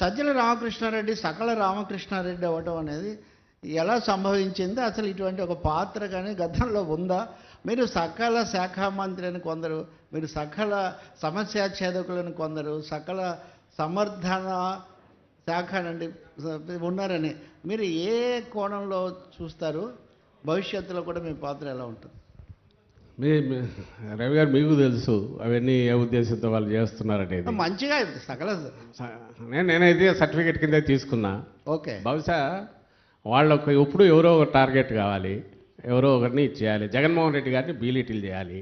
సజ్జల రామకృష్ణారెడ్డి సకల రామకృష్ణారెడ్డి అవ్వటం అనేది ఎలా సంభవించింది? అసలు ఇటువంటి ఒక పాత్ర కానీ గతంలో ఉందా? మీరు సకల శాఖ మంత్రి అని కొందరు మీరు సకల సమస్య ఛేదకులను కొందరు సకల సమర్థన శాఖ నుండి ఉన్నారని మీరు ఏ కోణంలో చూస్తారు? భవిష్యత్తులో కూడా మీ పాత్ర ఎలా ఉంటుంది? మీ రవి గారు మీకు తెలుసు అవన్నీ ఏ ఉద్దేశంతో వాళ్ళు చేస్తున్నారనేది. మంచిగా సకల నేను నేనైతే సర్టిఫికేట్ కింద తీసుకున్నా. ఓకే. బహుశా వాళ్ళకు ఎప్పుడు ఎవరో ఒక టార్గెట్ కావాలి ఎవరో ఒకరిని ఇచ్చేయాలి జగన్మోహన్ రెడ్డి గారిని బీలీటీలు చేయాలి.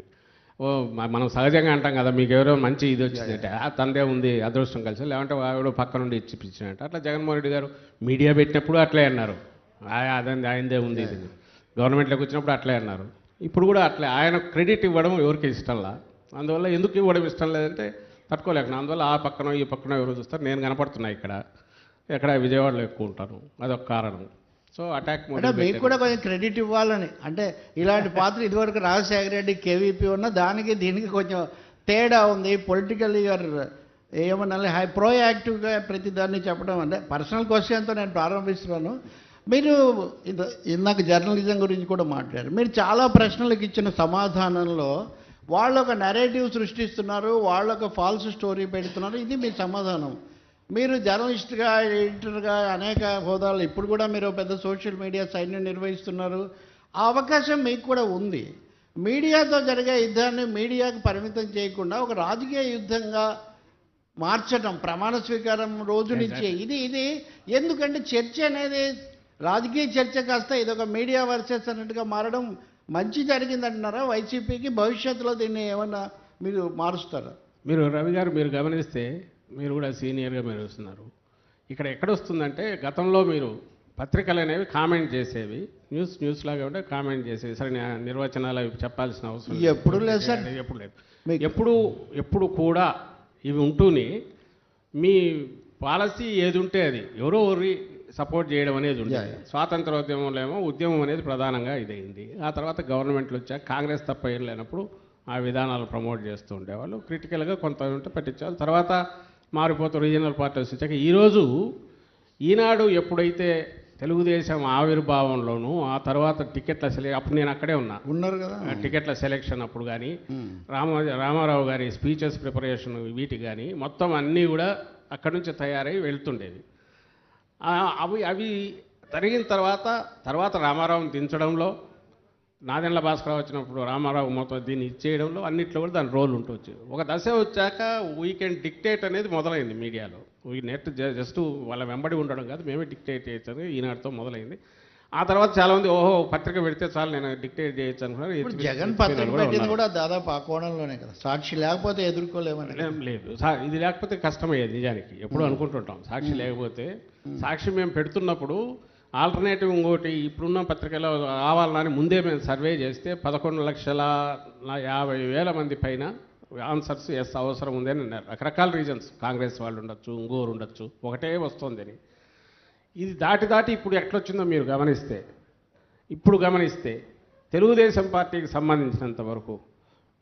ఓ మనం సహజంగా అంటాం కదా మీకు ఎవరో మంచి ఇది వచ్చిందంటే "ఆ, తందే ఉంది అదృష్టం కలిసి లేదంటే ఎవడో పక్క నుండి ఇచ్చి పిచ్చినట్టు అట్లా జగన్మోహన్ రెడ్డి గారు మీడియా పెట్టినప్పుడు అట్లే అన్నారు. "ఆ, అదండి ఆయనదే ఉంది ఇది. గవర్నమెంట్లోకి వచ్చినప్పుడు అట్లే అన్నారు. ఇప్పుడు కూడా అట్లే. ఆయన క్రెడిట్ ఇవ్వడం ఎవరికి ఇష్టంలా? అందువల్ల ఎందుకు ఇవ్వడం ఇష్టం లేదంటే తట్టుకోలేక అందువల్ల ఆ పక్కన ఈ పక్కన ఎవరు చూస్తారు. నేను కనపడుతున్నా ఇక్కడ. ఎక్కడ విజయవాడలో ఎక్కువ ఉంటాను. అదొక కారణం. సో అటాక్ అంటే మీకు కూడా కొంచెం క్రెడిట్ ఇవ్వాలని. అంటే ఇలాంటి పాత్ర ఇదివరకు రాజశేఖర రెడ్డి కేవీపీ ఉన్న దానికి దీనికి కొంచెం తేడా ఉంది. పొలిటికల్ యూఆర్ ఏమన్నా హై ప్రోయాక్టివ్గా ప్రతి దాన్ని చెప్పడం అంటే పర్సనల్ క్వశ్చన్తో నేను ప్రారంభిస్తున్నాను. మీరు ఇంద- ఇందాక జర్నలిజం గురించి కూడా మాట్లాడారు. మీరు చాలా ప్రశ్నలకు ఇచ్చిన సమాధానంలో వాళ్ళు ఒక నెరేటివ్ సృష్టిస్తున్నారు వాళ్ళు ఒక ఫాల్స్ స్టోరీ పెడుతున్నారు. ఇది మీ సమాధానం. మీరు జర్నలిస్ట్గా ఎడిటర్గా అనేక హోదాలు ఇప్పుడు కూడా మీరు పెద్ద సోషల్ మీడియా సైన్యం నిర్వహిస్తున్నారు. ఆ అవకాశం మీకు కూడా ఉంది. మీడియాతో జరిగే యుద్ధాన్ని మీడియాకు పరిమితం చేయకుండా ఒక రాజకీయ యుద్ధంగా మార్చడం ప్రమాణ స్వీకారం రోజు నుంచి ఇది ఇది ఎందుకంటే చర్చ అనేది రాజకీయ చర్చ కాస్త ఇదొక మీడియా వర్సెస్ అన్నట్టుగా మారడం మంచి జరిగిందంటున్నారా? వైసీపీకి భవిష్యత్తులో దీన్ని ఏమన్నా మీరు మారుస్తారా? మీరు రవి గారు మీరు గమనిస్తే మీరు కూడా సీనియర్గా మీరు వస్తున్నారు. ఇక్కడ ఎక్కడ వస్తుందంటే గతంలో మీరు పత్రికలు అనేవి కామెంట్ చేసేవి న్యూస్ న్యూస్ లాగా ఉంటే కామెంట్ చేసేవి. సరే నిర్వచనాలు అవి చెప్పాల్సిన అవసరం ఎప్పుడు లేదు సార్. ఎప్పుడు లేదు ఎప్పుడు ఎప్పుడు కూడా ఇవి ఉంటూనే మీ పాలసీ ఏది ఉంటే అది ఎవరో సపోర్ట్ చేయడం అనేది ఉండేది స్వాతంత్రోద్యమంలో ఏమో ఉద్యమం అనేది ప్రధానంగా ఇదైంది ఆ తర్వాత గవర్నమెంట్లు వచ్చాక కాంగ్రెస్ తప్ప ఏం లేనప్పుడు ఆ విధానాలు ప్రమోట్ చేస్తూ ఉండేవాళ్ళు. క్రిటికల్గా కొంత ఉంటే పట్టించేవాళ్ళు తర్వాత మారిపోతూ రీజనల్ పార్టీస్ వచ్చాక ఈరోజు ఈనాడు ఎప్పుడైతే తెలుగుదేశం ఆవిర్భావంలోనూ ఆ తర్వాత టికెట్ల సెలె అప్పుడు నేను అక్కడే ఉన్నా. ఉన్నారు కదా. టికెట్ల సెలెక్షన్ అప్పుడు కానీ. రామ రామారావు గారి స్పీచెస్ ప్రిపరేషన్ వీటి కానీ మొత్తం అన్నీ కూడా అక్కడి నుంచి తయారై వెళ్తుండేవి. ఆ, అవి అవి తరిగిన తర్వాత తర్వాత రామారావుని దించడంలో నాదెండ్ల భాస్కర్ వచ్చినప్పుడు రామారావు మొత్తం దీన్ని ఇచ్చేయడంలో అన్నిట్లో కూడా దాని రోల్ ఉంటుంది ఒక దశ వచ్చాక వీకెండ్ డిక్టేట్ అనేది మొదలైంది మీడియాలో. ఈ నెట్ జస్ట్ వాళ్ళ వెంబడి ఉండడం కాదు మేమే డిక్టేట్ చేయొచ్చు ఈనాటితో మొదలైంది. ఆ తర్వాత చాలామంది ఓహో పత్రిక పెడితే చాలు నేను డిక్టేట్ చేయొచ్చు అనుకున్నారు. ఎత్తి- జగన్ పత్రిక పెట్టింది. కూడా దాదాపు ఆ కోణంలోనే కదా. సాక్షి లేకపోతే ఎదుర్కోలేమని లేదు. ఇది లేకపోతే కష్టమయ్యేది నిజానికి. ఎప్పుడు అనుకుంటుంటాం. సాక్షి లేకపోతే సాక్షి మేము పెడుతున్నప్పుడు ఆల్టర్నేటివ్ ఇంకోటి ఇప్పుడున్న పత్రికలో కావాలని ముందే మేము సర్వే చేస్తే పదకొండు లక్షల యాభై వేల మంది పైన ఆన్సర్స్ ఎస్ అవసరం ఉంది అని అన్నారు. రకరకాల రీజన్స్. కాంగ్రెస్ వాళ్ళు ఉండొచ్చు ఇంకోరు ఉండొచ్చు. ఒకటే వస్తుందని. ఇది దాటి దాటి ఇప్పుడు ఎట్లొచ్చిందో మీరు గమనిస్తే ఇప్పుడు గమనిస్తే తెలుగుదేశం పార్టీకి సంబంధించినంత వరకు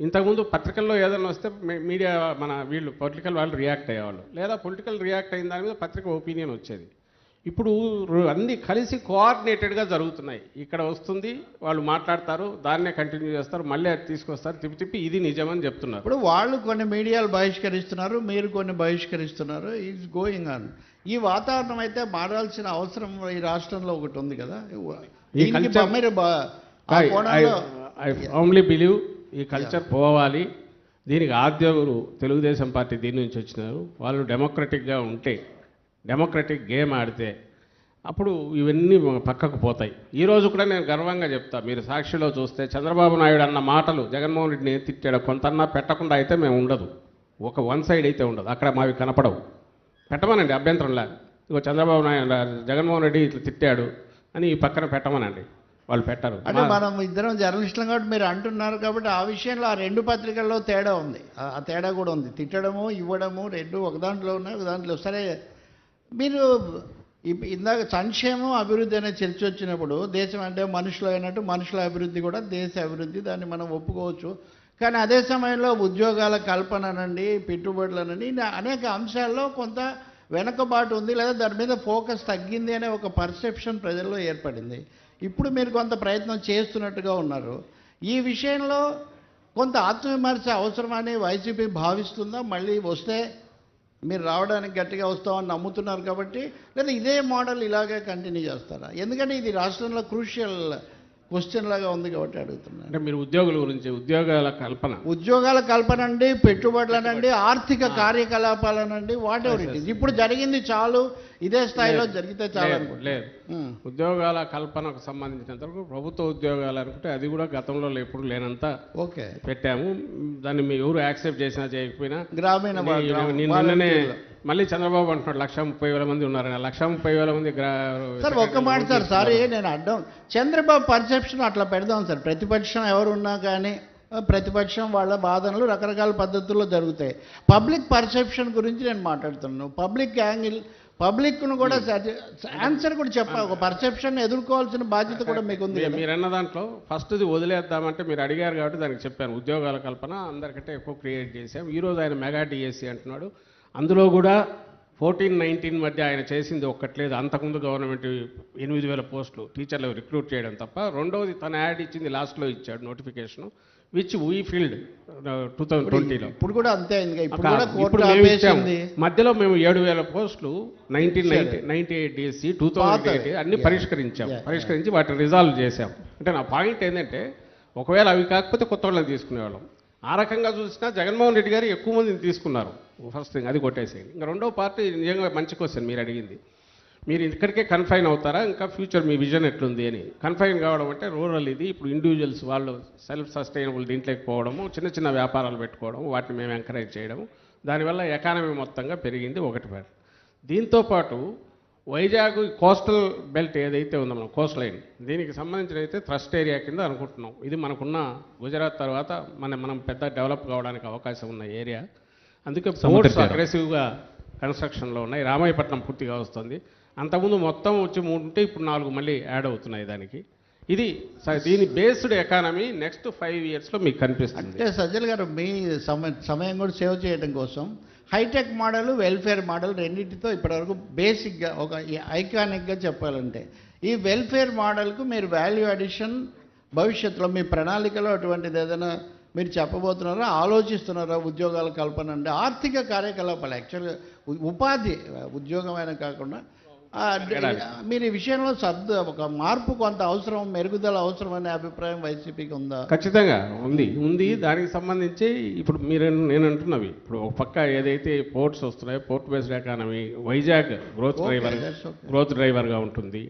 ఇంతకుముందు పత్రికల్లో ఏదైనా వస్తే మీడియా మన వీళ్ళు పొలిటికల్ వాళ్ళు రియాక్ట్ అయ్యేవాళ్ళు. లేదా పొలిటికల్ రియాక్ట్ అయిన దాని మీద పత్రిక ఒపీనియన్ వచ్చేది. ఇప్పుడు అన్నీ కలిసి కోఆర్డినేటెడ్గా జరుగుతున్నాయి. ఇక్కడ వస్తుంది వాళ్ళు మాట్లాడతారు దాన్నే కంటిన్యూ చేస్తారు మళ్ళీ అది తీసుకొస్తారు తిప్పి తిప్పి ఇది నిజమని చెప్తున్నారు. ఇప్పుడు వాళ్ళు కొన్ని మీడియాలు బహిష్కరిస్తున్నారు మీరు కొన్ని బహిష్కరిస్తున్నారు ఈజ్ గోయింగ్ ఆన్ ఈ వాతావరణం అయితే మారాల్సిన అవసరం ఈ రాష్ట్రంలో ఒకటి ఉంది కదా. మీరు ఐ ఓన్లీ బిలీవ్ ఈ కల్చర్ పోవాలి. దీనికి ఆద్యవులు తెలుగుదేశం పార్టీ దీని నుంచి వచ్చినారు. వాళ్ళు డెమోక్రటిక్గా ఉంటే డెమోక్రటిక్ గేమ్ ఆడితే అప్పుడు ఇవన్నీ పక్కకు పోతాయి. ఈ రోజు కూడా నేను గర్వంగా చెప్తా మీరు సాక్షిలో చూస్తే చంద్రబాబు నాయుడు అన్న మాటలు జగన్మోహన్ రెడ్డిని ఏం తిట్టాడు కొంతన్నా పెట్టకుండా అయితే మేము ఉండదు. ఒక వన్ సైడ్ అయితే ఉండదు అక్కడ మావి కనపడవు. పెట్టమనండి అభ్యంతరం లేదు ఇగో చంద్రబాబు నాయుడు జగన్మోహన్ రెడ్డి ఇట్లా తిట్టాడు అని ఈ పక్కన పెట్టమనండి. వాళ్ళు పెట్టరు. అంటే మనం ఇద్దరం జర్నలిస్టులం కాబట్టి మీరు అంటున్నారు కాబట్టి ఆ విషయంలో ఆ రెండు పత్రికల్లో తేడా ఉంది. ఆ ఆ తేడా కూడా ఉంది. తిట్టడము ఇవ్వడము రెండు ఒక దాంట్లో ఉన్నాయి ఒక దాంట్లో సరే మీరు ఇందాక సంక్షేమం అభివృద్ధి అనే చర్చ వచ్చినప్పుడు దేశం అంటే మనుషులు అయినట్టు మనుషుల అభివృద్ధి కూడా దేశ అభివృద్ధి దాన్ని మనం ఒప్పుకోవచ్చు. కానీ అదే సమయంలో ఉద్యోగాల కల్పననండి పెట్టుబడులనండి అనేక అంశాల్లో కొంత వెనకబాటు ఉంది లేదా దాని మీద ఫోకస్ తగ్గింది అనే ఒక పర్సెప్షన్ ప్రజల్లో ఏర్పడింది. ఇప్పుడు మీరు కొంత ప్రయత్నం చేస్తున్నట్టుగా ఉన్నారు. ఈ విషయంలో కొంత ఆత్మవిమర్శ అవసరమని వైసీపీ భావిస్తుందా? మళ్ళీ వస్తే మీరు రావడానికి గట్టిగా వస్తామని నమ్ముతున్నారు కాబట్టి లేదా ఇదే మోడల్ ఇలాగే కంటిన్యూ చేస్తారా? ఎందుకంటే ఇది రాష్ట్రంలో క్రూషియల్ క్వశ్చన్ లాగా ఉంది కాబట్టి అడుగుతున్నాను. అంటే మీరు ఉద్యోగుల గురించి ఉద్యోగాల కల్పన. ఉద్యోగాల కల్పనండి పెట్టుబడులనండి ఆర్థిక కార్యకలాపాలనండి వాట్ ఎవర్ ఇట్ ఇస్ ఇప్పుడు జరిగింది చాలు ఇదే స్థాయిలో జరిగితే చాలు లేదు, ఉమ్, ఉద్యోగాల కల్పనకు సంబంధించినంత వరకు ప్రభుత్వ ఉద్యోగాలు అనుకుంటే అది కూడా గతంలో ఎప్పుడు లేనంత ఓకే. పెట్టాము. దాన్ని మీ ఎవరు యాక్సెప్ట్ చేసినా చేయకపోయినా గ్రామీణ నిన్ననే. మళ్ళీ చంద్రబాబు అంటున్నాడు లక్ష ముప్పై వేల మంది ఉన్నారని. లక్ష ముప్పై వేల మంది సార్ ఒక్క మాట సార్ సారీ నేను అడ్డం. చంద్రబాబు పర్సెప్షన్ అట్లా పెడదాం సార్. ప్రతిపక్షం ఎవరున్నా కానీ ఆ, ప్రతిపక్షం వాళ్ళ బాధనలు రకరకాల పద్ధతుల్లో జరుగుతాయి. పబ్లిక్ పర్సెప్షన్ గురించి నేను మాట్లాడుతున్నాను. పబ్లిక్ యాంగిల్ పబ్లిక్ను కూడా ఆన్సర్ కూడా చెప్పా ఒక పర్సెప్షన్ ఎదుర్కోవాల్సిన బాధ్యత కూడా మీకు ఉంది. మీరు అన్న దాంట్లో ఫస్ట్ది వదిలేద్దామంటే మీరు అడిగారు కాబట్టి దానికి చెప్పాను. ఉద్యోగాల కల్పన అందరికంటే ఎక్కువ క్రియేట్ చేశాం. ఈరోజు ఆయన మెగా డిఎస్సి అంటున్నాడు. అందులో కూడా ఫోర్టీన్ నైన్టీన్ మధ్య ఆయన చేసింది ఒక్కట్లేదు. అంతకుముందు గవర్నమెంట్ ఎనిమిది వేల పోస్టులు టీచర్లు రిక్రూట్ చేయడం తప్ప రెండవది తన యాడ్ ఇచ్చింది లాస్ట్లో ఇచ్చాడు notification which we filled two thousand ట్వంటీలో. ఇప్పుడు కూడా అంతే అయింది మధ్యలో మేము ఏడు వేల పోస్టులు nineteen ninety ninety eight DSC two thousand eight. అన్ని. పరిష్కరించాం. పరిష్కరించి వాటిని రిజాల్వ్ చేశాం. అంటే నా పాయింట్ ఏంటంటే ఒకవేళ అవి కాకపోతే కొత్త వాళ్ళని తీసుకునేవాళ్ళం. ఆ రకంగా చూసినా జగన్మోహన్ రెడ్డి గారు ఎక్కువ మందిని తీసుకున్నారు. ఫస్ట్ థింగ్ అది కొట్టేసేయండి. ఇంకా రెండో పార్టీ నిజంగా మంచి క్వశ్చన్ మీరు అడిగింది. మీరు ఇక్కడికే కన్ఫైన్ అవుతారా? ఇంకా ఫ్యూచర్ మీ విజన్ ఎట్లుంది అని. కన్ఫైన్ కావడం అంటే రూరల్ ఇది ఇప్పుడు ఇండివిజువల్స్ వాళ్ళు సెల్ఫ్ సస్టైనబుల్ దీంట్లోకి పోవడము చిన్న చిన్న వ్యాపారాలు పెట్టుకోవడం వాటిని మేము ఎంకరేజ్ చేయడం దానివల్ల ఎకానమీ మొత్తంగా పెరిగింది ఒకటి పాయింట్ దీంతో పాటు వైజాగ్ కోస్టల్ బెల్ట్ ఏదైతే ఉందో మనం కోస్ట్ లైన్ దీనికి సంబంధించిన అయితే థ్రస్ట్ ఏరియా కింద అనుకుంటున్నాం. ఇది మనకున్న గుజరాత్ తర్వాత మన మనం పెద్ద డెవలప్ కావడానికి అవకాశం ఉన్న ఏరియా అందుకే పోర్ట్స్ అగ్రెసివ్గా కన్స్ట్రక్షన్లో ఉన్నాయి. రామాయపట్నం పూర్తిగా వస్తుంది. అంతకుముందు మొత్తం వచ్చి మూడు ఉంటే ఇప్పుడు నాలుగు మళ్ళీ యాడ్ అవుతున్నాయి దానికి. ఇది స- దీని బేస్డ్ ఎకానమీ నెక్స్ట్ ఫైవ్ ఇయర్స్లో మీకు కనిపిస్తుంది. అంటే సజ్జల్ గారు మీ సమయం సమయం కూడా సేవ్ చేయడం కోసం హైటెక్ మోడల్ వెల్ఫేర్ మోడల్ రెండింటితో ఇప్పటివరకు బేసిక్గా ఒక ఐకానిక్గా చెప్పాలంటే ఈ వెల్ఫేర్ మోడల్కు మీరు వాల్యూ అడిషన్ భవిష్యత్తులో మీ ప్రణాళికలో అటువంటిది ఏదైనా మీరు చెప్పబోతున్నారా ఆలోచిస్తున్నారా ఉద్యోగాల కల్పన అంటే ఆర్థిక కార్యకలాపాలు యాక్చువల్గా ఉపాధి ఉద్యోగమైన కాకుండా మీరు ఈ విషయంలో సర్దు ఒక మార్పు కొంత అవసరం మెరుగుదల అవసరం అనే అభిప్రాయం వైసీపీకి ఉందా? ఖచ్చితంగా ఉంది. ఉంది దానికి సంబంధించి ఇప్పుడు మీరు నేను అంటున్నవి. ఇప్పుడు ఒక పక్క ఏదైతే పోర్ట్స్ వస్తున్నాయో port based economy Vizag growth driver. Growth డ్రైవర్గా ఉంటుంది.